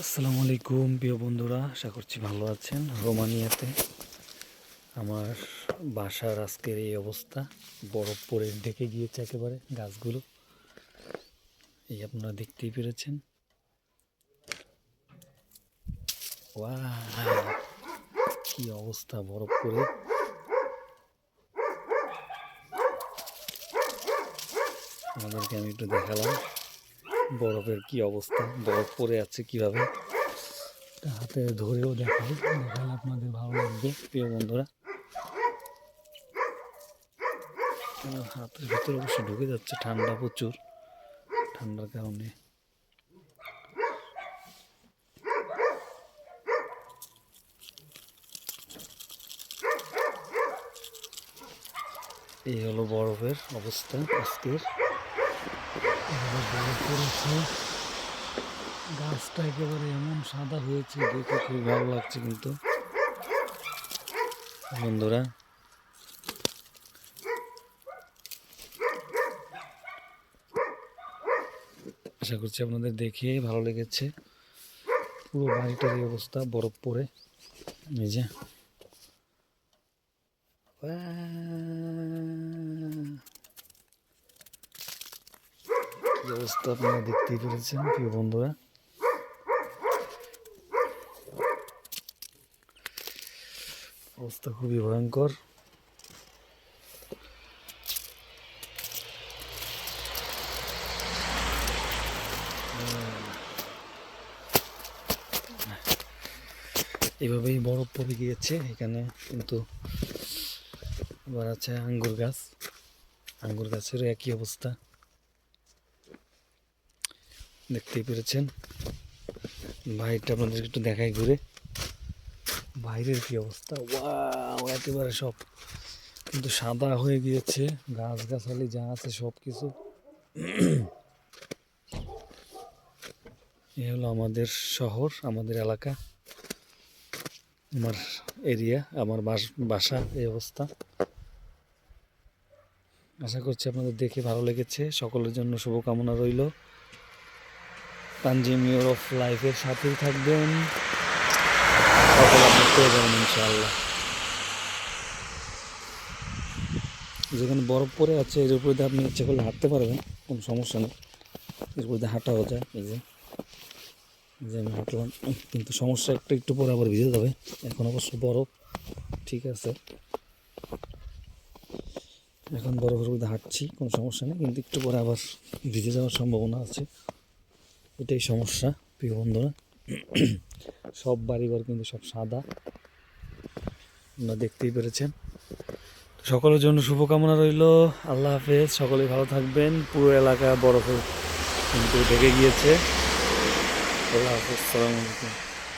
আসসালামু আলাইকুম, প্রিয় বন্ধুরা, আশা করছি ভালো আছেন। রোমানিয়াতে আমার বাসার আজকের এই অবস্থা। বরফ পরে ঢেকে গিয়েছে একেবারে গাছগুলো। এই আপনারা দেখতেই পেরেছেন। কি অবস্থা, বরফ পরে আমাদেরকে আমি একটু দেখালাম। বরফের কি অবস্থা? বরফ পড়ে আছে কীভাবে? হাতে ধরেও দেখাই দেখালে আপনাদের ভালো লাগবে, প্রিয় বন্ধুরা। হাতের ভিতরে অবশ্য ঢুকে যাচ্ছে ঠান্ডা প্রচুর, ঠান্ডার কারণে। এই হলো বরফের অবস্থা আজকের। গাছটা একেবারে এমন সাদা হয়েছে, দেখে খুব ভালো লাগছে কিন্তু। বন্ধুরা, আশা করছি আপনাদের দেখে ভালো লেগেছে। পুরো বাড়িটার অবস্থা বরফ পড়ে এই যে। কি অবস্থা আপনারা দেখতেই পেরেছেন, প্রিয় বন্ধুরা। অবস্থা খুবই ভয়ঙ্কর। এভাবেই বরফ পড়ে গিয়েছে এখানে, কিন্তু আবার আছে আঙ্গুর গাছ। আঙ্গুর গাছেরও একই অবস্থা। দেখতেই পেরেছেন। বাইরটা আপনাদেরকে একটু দেখাই ঘুরে। বাইরের কি অবস্থা? ওয়াও, একেবারে সব। কিন্তু সাদা হয়ে গিয়েছে গাছ গাছালি যা আছে সব কিছু এ হলো আমাদের শহর, আমাদের এলাকা, আমার এরিয়া, আমার বাসা, এই অবস্থা। আশা করছি আপনাদের দেখে ভালো লেগেছে। সকলের জন্য শুভকামনা রইল। তানজিম ইউর অফ লাইফের সাথেই থাকবেন। সকল আপনি পেয়ে যাবেন যেখানে বরফ পড়ে আছে, এর উপরে দিয়ে আপনি ইচ্ছে করলে হাঁটতে পারবেন, কোনো সমস্যা নেই। এর উপরে দিয়ে হাঁটাও যায়, এই যে যে আমি হাঁটলাম। কিন্তু সমস্যা একটু একটু পরে আবার ভিজে যাবে। এখন অবশ্য বরফ, ঠিক আছে। এখন বরফের মধ্যে হাঁটছি, কোনো সমস্যা নেই। কিন্তু একটু পরে আবার ভিজে যাওয়ার সম্ভাবনা আছে। এটাই সমস্যা, প্রিয় বন্ধুরা। সব বাড়িঘর কিন্তু সব সাদা। আপনারা দেখতেই পেরেছেন। সকলের জন্য শুভকামনা রইল। আল্লাহ হাফেজ, সকলেই ভালো থাকবেন। পুরো এলাকা বরফে কিন্তু ঢেকে গিয়েছে। আল্লাহ হাফেজ, সালাম আলাইকুম।